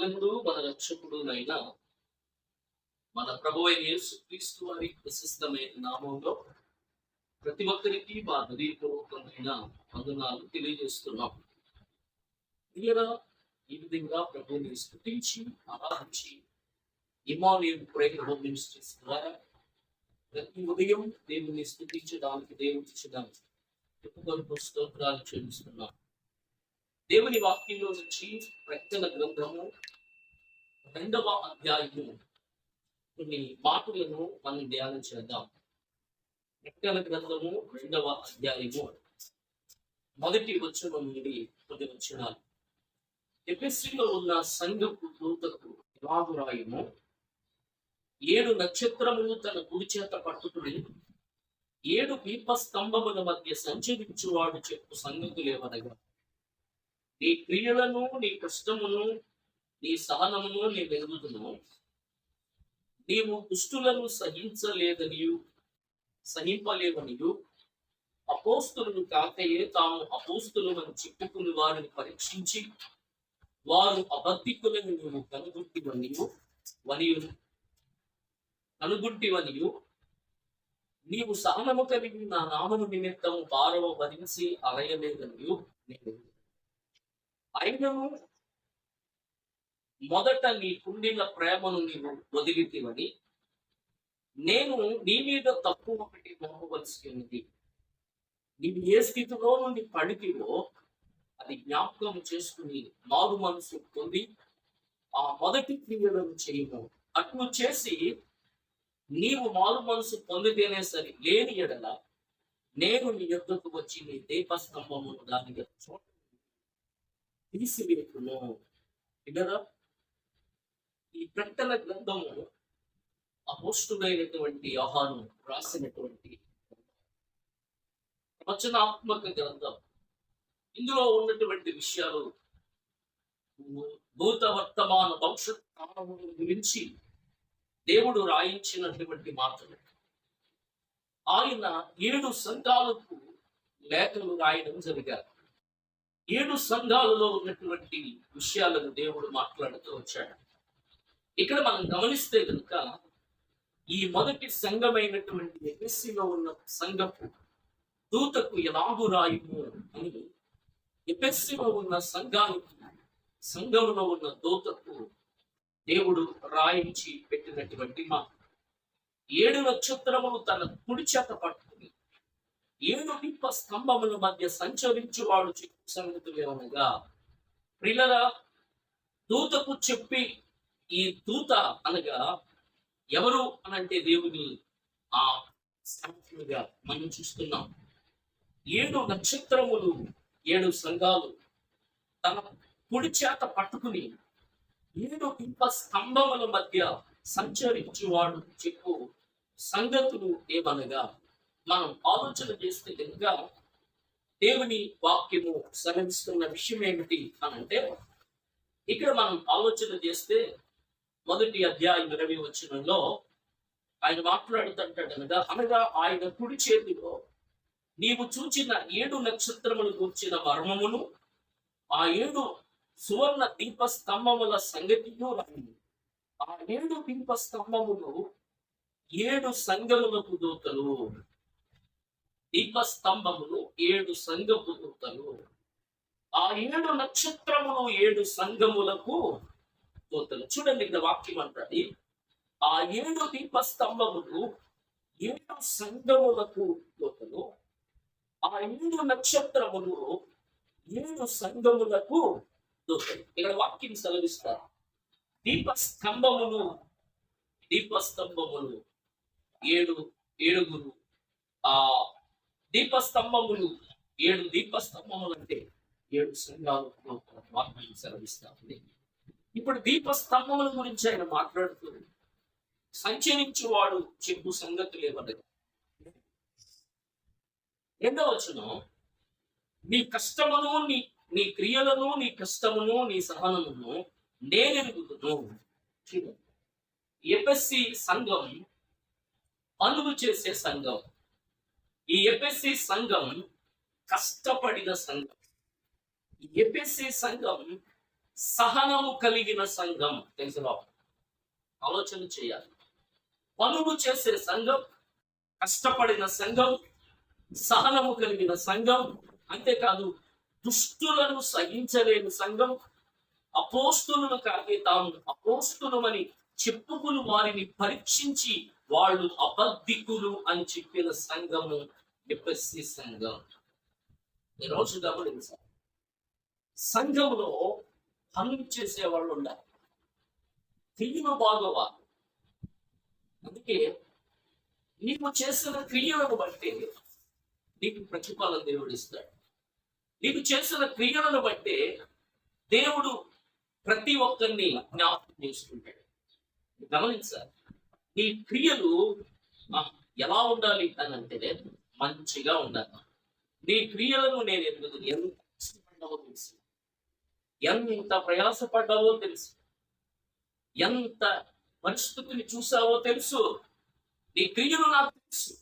మహాగణుడు మన రక్షకుడునైన మన ప్రభు అయిన యేసుక్రీస్తు వారి ప్రశస్తమైన నామంలో ప్రతి ఒక్కరికి మా హృదయపూర్వకమైన వందనాలు తెలియజేస్తున్నాం. ఇలా ఈ విధంగా ప్రభుని స్థుతించి ఆరాధించి ఇమానియన్ ప్రేయర్ హోమ్ మినిస్ట్రీస్ ద్వారా ప్రతి ఉదయం దేవుని స్థుతించడానికి దేవుని ఇచ్చడానికి స్తోత్రాలు చెల్లిస్తున్నాం. దేవుని వాక్యంలో నుంచి ప్రకటన గ్రంథము రెండవ అధ్యాయము కొన్ని మాటలను మనం ధ్యానం చేద్దాం. ప్రకటన గ్రంథము రెండవ అధ్యాయము మొదటి వచనం నుండి కొన్ని వచనాలు. ఎపిస్ట్రీలో ఉన్న సంఘపు దూతకు రాయుము ఏడు నక్షత్రములు తన గుడి చేత పట్టుకుని ఏడు దీప స్తంభముల మధ్య సంచరించువాడు చెప్పు సంగతులేవనగా నీ క్రియలను నీ కష్టమును నీ సహనమును నీ వెలుగుతును నీవు దుష్టులను సహించలేదనియు సహింపలేవనియు. అపోస్తులను కాకయే తాము అపోస్తులను చెప్పుకుని వారిని పరీక్షించి వారు అబద్ధికులను నువ్వు కనుగొట్టివనియు వనియు కనుగొట్టివనియు. నీవు సహనము కలిగి నా నామను నిమిత్తము పారవ వరించి అలయలేదనియు. నేను అయినను మొదట నీ కుండిన ప్రేమను నీవు వదిలితివని నేను నీ మీద తప్పు ఒకటి మోపవలసి ఉంది. నీవు ఏ స్థితిలో నుండి పడితివో అది జ్ఞాపకం చేసుకుని మారు మనసు పొంది ఆ మొదటి క్రియలను చేయము. అట్లు చేసి నీవు మారు మనసు పొందితేనే సరి. లేని ఎడల నేను నీ యొక్కకు వచ్చి నీ దీపస్తంభము దాని యొక్క చోట తీసివేకును వినరా ఈ ప్రకటన గ్రంథము అపోష్టుడైనటువంటి యోహాను రాసినటువంటి రచనాత్మక గ్రంథం. ఇందులో ఉన్నటువంటి విషయాలు భూత వర్తమాన భవిష్యత్ కాలముల గురించి దేవుడు రాయించినటువంటి మాటలు. ఆయన ఏడు సంఘాలకు లేఖలు రాయడం జరిగారు. ఏడు సంఘాలలో ఉన్నటువంటి విషయాలను దేవుడు మాట్లాడుతూ వచ్చాడు. ఇక్కడ మనం గమనిస్తే కనుక ఈ మొదటి సంఘమైనటువంటి ఎపిస్సిలో ఉన్న సంఘపు దూతకు ఎలాగు రాయుము అని ఎపిస్సిలో ఉన్న సంఘానికి సంఘంలో ఉన్న దూతకు దేవుడు రాయించి పెట్టినటువంటి మా ఏడు నక్షత్రములు తన కుడి చేత పట్టు ఏడు దీప స్తంభముల మధ్య సంచరించువాడు చెప్పు సంగతులు ఏమనగా ప్రిలరా దూతకు చెప్పి ఈ దూత అనగా ఎవరు అనంటే దేవుని ఆ సాక్షులుగా మనం చూస్తున్నాం. ఏడు నక్షత్రములు ఏడు సంఘాలు తన కుడి చేత పట్టుకుని ఏడు ఇంప స్తంభముల మధ్య సంచరించువాడు చెప్పు సంగతులు ఏమనగా మనం ఆలోచన చేస్తే కనుక దేవుని వాక్యము సహిస్తున్న విషయం ఏమిటి అని అంటే ఇక్కడ మనం ఆలోచన చేస్తే మొదటి అధ్యాయం ఇరవై వచ్చినంలో ఆయన మాట్లాడుతుంటాడు అనగా అనగా ఆయన కుడి చేతిలో నీవు చూచిన ఏడు నక్షత్రములు కూర్చిన మర్మమును ఆ ఏడు సువర్ణ దీప స్తంభముల సంగతియు రాయింది ఆ ఏడు దీప స్తంభములు ఏడు సంగములకు దూతలు. దీప స్తంభములు ఏడు సంఘపు ఆ ఏడు నక్షత్రములు ఏడు సంఘములకు పోతలు చూడండి ఇక్కడ వాక్యం అంటది ఆ ఏడు దీప స్తంభములు ఏడు సంఘములకు పోతలు ఆ ఏడు నక్షత్రములు ఏడు సంఘములకు దోతలు ఇక్కడ వాక్యం సెలవిస్తారు. దీప స్తంభములు దీప స్తంభములు ఏడు ఏడుగురు ఆ దీప స్తంభములు ఏడు దీపస్తంభములు అంటే ఏడు సంఘాలు వాక్యం సెలవిస్తా ఉంది. ఇప్పుడు దీప స్తంభముల గురించి ఆయన మాట్లాడుతూ సంచరించువాడు చెప్పు సంగతులు ఏమనగా రెండవ వచనం. నీ కష్టమును నీ నీ క్రియలను నీ కష్టమును నీ సహనమును నేనెరుగుదును. ఎపస్సి సంఘం పనులు చేసే సంఘం. ఈ ఎపిఎస్సి సంఘం కష్టపడిన సంఘం. ఎపిఎస్సి సంఘం సహనము కలిగిన సంఘం తెలుసులో ఆలోచన చేయాలి. పనులు చేసే సంఘం కష్టపడిన సంఘం సహనము కలిగిన సంఘం అంతేకాదు దుష్టులను సహించలేని సంఘం అపోస్తులను కాకే తాము అపోస్తులమని చెప్పుకుని వారిని పరీక్షించి వాళ్ళు అబద్ధికులు అని చెప్పిన సంఘము ఎపిసి సంఘం ఈరోజు గమనించాలి సంఘంలో పనులు చేసే వాళ్ళు ఉండాలి. క్రియను బాగోవా అందుకే నీకు చేసిన క్రియలను బట్టి నీకు ప్రతిఫలం దేవుడు ఇస్తాడు. నీకు చేసిన క్రియలను బట్టి దేవుడు ప్రతి ఒక్కరిని జ్ఞాపకం చేసుకుంటాడు. గమనించాలి. నీ క్రియలు ఎలా ఉండాలి అని అంటే మంచిగా ఉండాలి నీ క్రియలను నేను ఎందుకు ఎంత కష్టపడ్డావో తెలుసు. ఎంత ప్రయాసపడ్డావో తెలుసు. ఎంత పరిస్థితిని చూసావో తెలుసు. నీ క్రియలు నాకు తెలుసు.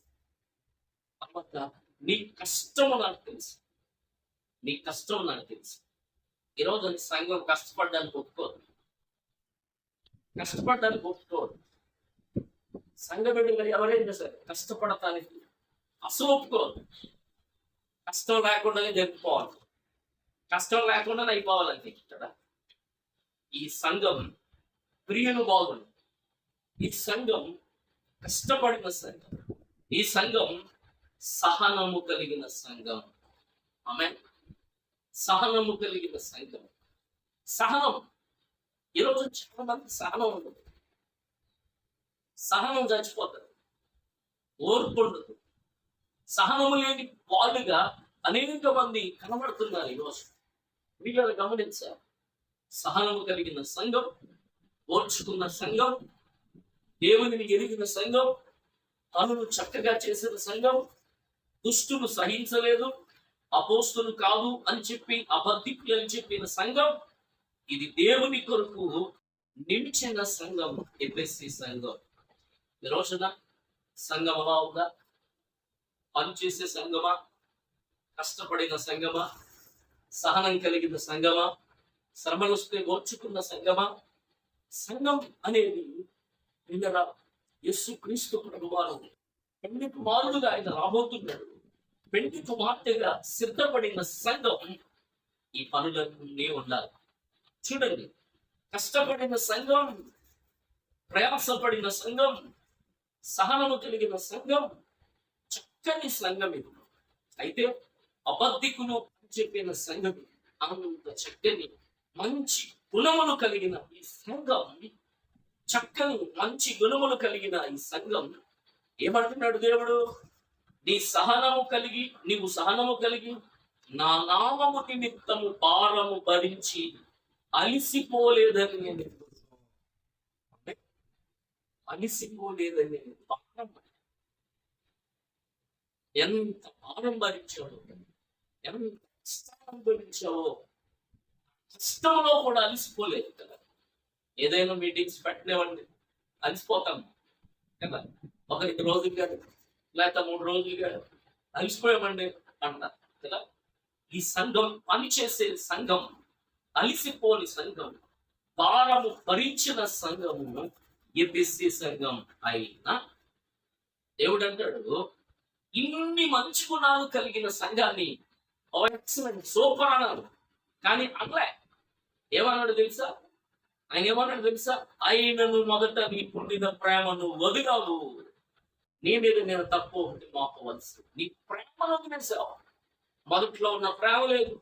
తర్వాత నీ కష్టము నాకు తెలుసు. నీ కష్టం నాకు తెలుసు. ఈరోజు నీ సంఘం కష్టపడడానికి ఒప్పుకోదు. కష్టపడడానికి ఒప్పుకోదు. సంఘ బిడ్డలు ఎవరైనా సరే కష్టపడటానికి అసలు ఒప్పుకోదు కష్టం లేకుండానే జరుపుకోవాలి. కష్టం లేకుండానే అయిపోవాలంటే ఇక్కడ ఈ సంఘం ప్రియను బాగుంది. ఈ సంఘం కష్టపడిన సంఘం. ఈ సంఘం సహనము కలిగిన సంఘం. ఆమె సహనము కలిగిన సంఘం. సహనం. ఈరోజు చాలా మంది సహనం ఉండదు. సహనం చచ్చిపోతుంది ఓర్పు ఉండదు. సహనము లేని వాళ్ళుగా అనేక మంది కనబడుతున్నారు ఈరోజు. వీళ్ళని గమనించారు సహనము కలిగిన సంఘం ఓర్చుకున్న సంఘం దేవునిని ఎరిగిన సంఘం పనులు చక్కగా చేసిన సంఘం దుష్టులు సహించలేదు అపోస్తులు కాదు అని చెప్పి అబద్ధికులు అని చెప్పిన సంఘం ఇది దేవుని కొరకు నిలిచిన సంఘం ఎఫ్ఎస్సి సంఘం. ఈ రోజున సంఘం అలా ఉందా? పనిచేసే సంఘమా కష్టపడిన సంఘమా సహనం కలిగిన సంఘమా శ్రమలు వస్తే ఓర్చుకున్న సంఘమా సంఘం అనేది నిన్న యస్సు క్రీస్తు ప్రభువారు పెండి కుమారుడుగా ఆయన రాబోతున్నాడు. పెండి కుమార్తెగా సిద్ధపడిన సంఘం ఈ పనులన్నీ ఉండాలి. చూడండి కష్టపడిన సంఘం ప్రయాసపడిన సంఘం సహనము కలిగిన సంఘం చక్కని సంఘం ఇది. అయితే అబద్ధికులు చెప్పిన సంఘం అంత చక్కని మంచి గుణములు కలిగిన ఈ సంఘం చక్కని మంచి గుణములు కలిగిన ఈ సంఘం ఏమంటున్నాడు దేవుడు? నీ సహనము కలిగి నీవు సహనము కలిగి నా నామము నిమిత్తము భారము భరించి అలిసిపోలేదని నేను అలిసిపోలేదని నేను ఎంత భారం భరించాడో ఎంత కష్టాన్ని భరించావో కష్టంలో కూడా అలిసిపోలేదు కదా. ఏదైనా మీటింగ్స్ పెట్టలేవండి అలిసిపోతాం కదా. ఒక రెండు రోజులు కాదు లేకపోతే మూడు రోజులు కాదు. అలసిపోయామండి అన్నా కదా. ఈ సంఘం పనిచేసే సంఘం అలిసిపోని సంఘం భారము భరించిన సంఘము ఎపిసి సంఘం అయినా దేవుడు అంటాడు ఇన్ని మంచి గుణాలు కలిగిన సంఘాన్ని ఎక్సలెంట్ సూపర్ అన్నాడు కానీ అనలే ఏమన్నాడు తెలుసా? ఆయన ఏమన్నాడు తెలుసా? ఆయనను మొదట నీ పుట్టిన ప్రేమను వదిలావు. నీ మీద నేను తప్పు ఒకటి మాపవలసి నీ ప్రేమను వదిలేసావు. మొదట్లో ఉన్న ప్రేమ లేదు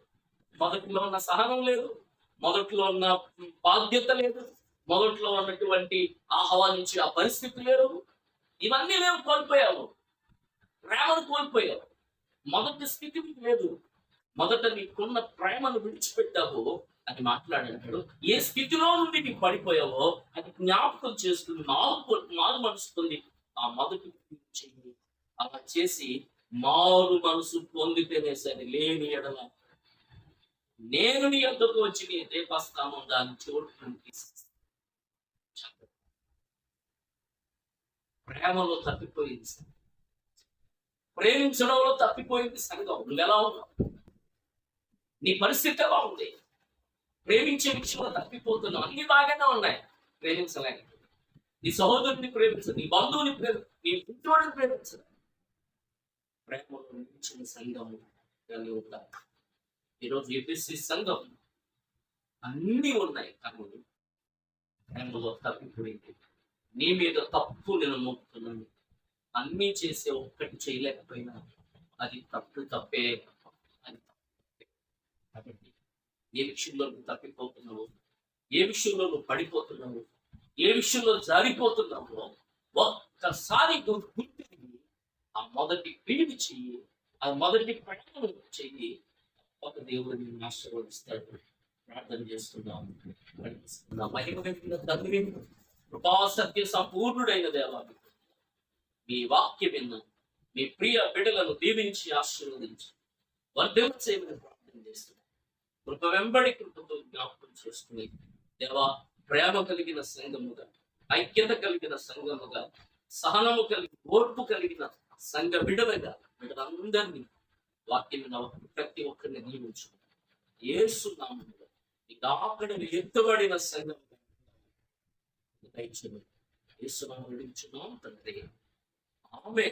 మొదట్లో ఉన్న సహనం లేదు మొదట్లో ఉన్న బాధ్యత లేదు మొదట్లో ఉన్నటువంటి ఆహ్వానించే ఆ పరిస్థితి లేదు. ఇవన్నీ మేము కోల్పోయాము. ప్రేమను కోల్పోయావు. మొదటి స్థితి లేదు. మొదట నీకున్న ప్రేమను విడిచిపెట్టావు అని మాట్లాడాడు. ఏ స్థితిలో నుండి నీకు పడిపోయావో అది జ్ఞాపకం చేస్తుంది మారు మారు మనసుకుంది ఆ మొదటి చెయ్యి. అలా చేసి మారు మనసు పొందితేనే సరే లేని ఎడల నేను నీ యొద్దకు వచ్చి నీ దేవస్థానం దాని చోటు ప్రేమలో తప్పిపోయింది సార్. ప్రేమించడంలో తప్పిపోయింది సంఘం. నువ్వు ఎలా ఉన్నావు? నీ పరిస్థితి ఎలా ఉంది? ప్రేమించే విషయంలో తప్పిపోతున్నావు. అన్ని బాగానే ఉన్నాయి. ప్రేమించలేక నీ సహోదరుని ప్రేమించదు నీ బంధువుని ప్రేమ నీ పుట్టివాడిని ప్రేమించదు ప్రేమలో నిలిచిన సంఘము ఉంటారు ఈరోజు ఎపిసి సంఘం అన్నీ ఉన్నాయి కానీ ప్రేమలో తప్పిపోయింది. నీ మీద తప్పు నేను మోపుతున్నాను అన్నీ చేసే ఒక్కటి చేయలేకపోయినా అది తప్పు తప్పే. అది కాబట్టి ఏ విషయంలో నువ్వు తప్పిపోతున్నావు ఏ విషయంలో నువ్వు పడిపోతున్నావు ఏ విషయంలో జారిపోతున్నావు ఒక్కసారి నువ్వు ఆ మొదటి పిడివి చెయ్యి ఆ మొదటి ప్రకటన చెయ్యి ఒక దేవుడు నిన్ను ఆశీర్వదిస్తాడు. ప్రార్థన చేస్తున్నాం మహిమ తండ్రి కృపా సత్య సంపూర్ణుడైన దేవా మీ వాక్య విన్న. మీ ప్రియ బిడ్డలను దీవించి ఆశీర్వదించి. వర్ధం చేయమని ప్రార్థన చేస్తున్నాం. కృప వెంబడి కృపతో జ్ఞాపకం చేసుకుని దేవా ప్రేమ కలిగిన సంఘముగా ఐక్యత కలిగిన సంఘముగా సహనము కలిగి ఓర్పు కలిగిన సంఘ బిడలుగా బిడ్డలందరినీ వాక్యం ప్రతి ఒక్కరిని నియమించు ఏసు నామములో ఎత్తుబడిన సంఘం దయచేయమని. యేసు తండ్రి. ఆమె